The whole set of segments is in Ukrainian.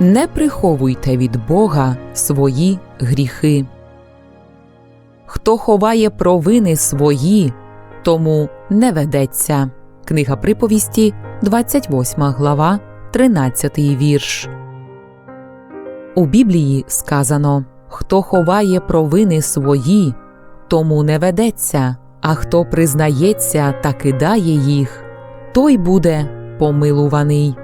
Не приховуйте від Бога свої гріхи. Хто ховає провини свої, тому не ведеться. Книга приповісті, 28 глава, 13 вірш. У Біблії сказано: Хто ховає провини свої, тому не ведеться, а хто признається та кидає їх, той буде помилуваний.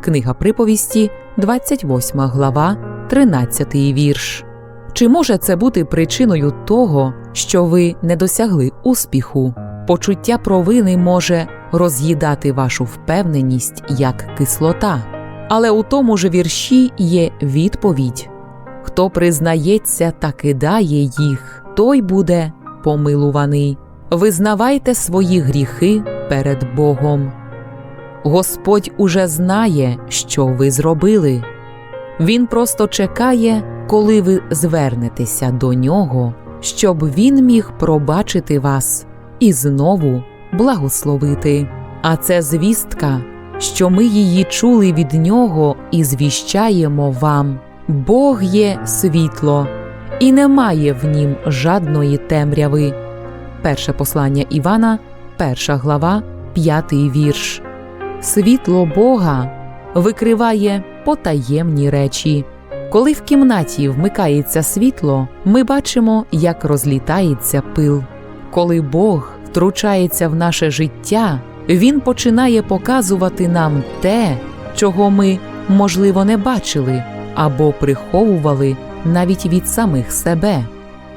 Книга приповісті, 28 глава, 13 вірш. Чи може це бути причиною того, що ви не досягли успіху? Почуття провини може роз'їдати вашу впевненість як кислота. Але у тому ж вірші є відповідь хто признається та кидає їх, той буде помилуваний. Визнавайте свої гріхи перед Богом. Господь уже знає, що ви зробили. Він просто чекає, коли ви звернетеся до нього, щоб він міг пробачити вас і знову благословити. А це звістка, що ми її чули від нього і звіщаємо вам. Бог є світло, і немає в нім жадної темряви. Перше послання Івана, перша глава, п'ятий вірш. Світло Бога викриває потаємні речі. Коли в кімнаті вмикається світло, ми бачимо, як розлітається пил. Коли Бог втручається в наше життя, Він починає показувати нам те, чого ми, можливо, не бачили або приховували навіть від самих себе.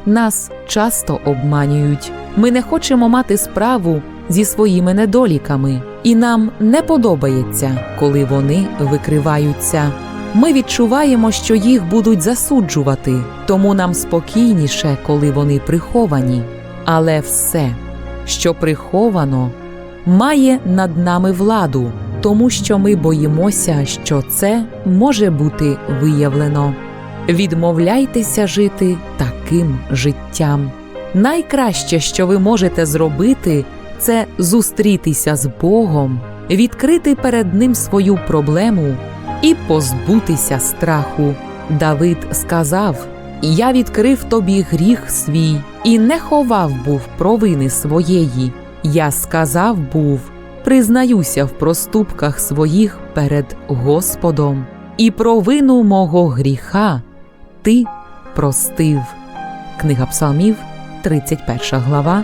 Нас часто обманюють. Ми не хочемо мати справу зі своїми недоліками, і нам не подобається, коли вони викриваються. Ми відчуваємо, що їх будуть засуджувати, тому нам спокійніше, коли вони приховані. Але все, що приховано, має над нами владу, тому що ми боїмося, що це може бути виявлено. Відмовляйтеся жити таким життям. Найкраще, що ви можете зробити, це зустрітися з Богом, відкрити перед Ним свою проблему і позбутися страху. Давид сказав: Я відкрив тобі гріх свій і не ховав був провини своєї. Я сказав був, признаюся в проступках своїх перед Господом, і провину мого гріха ти простив. Книга Псалмів, 31 глава,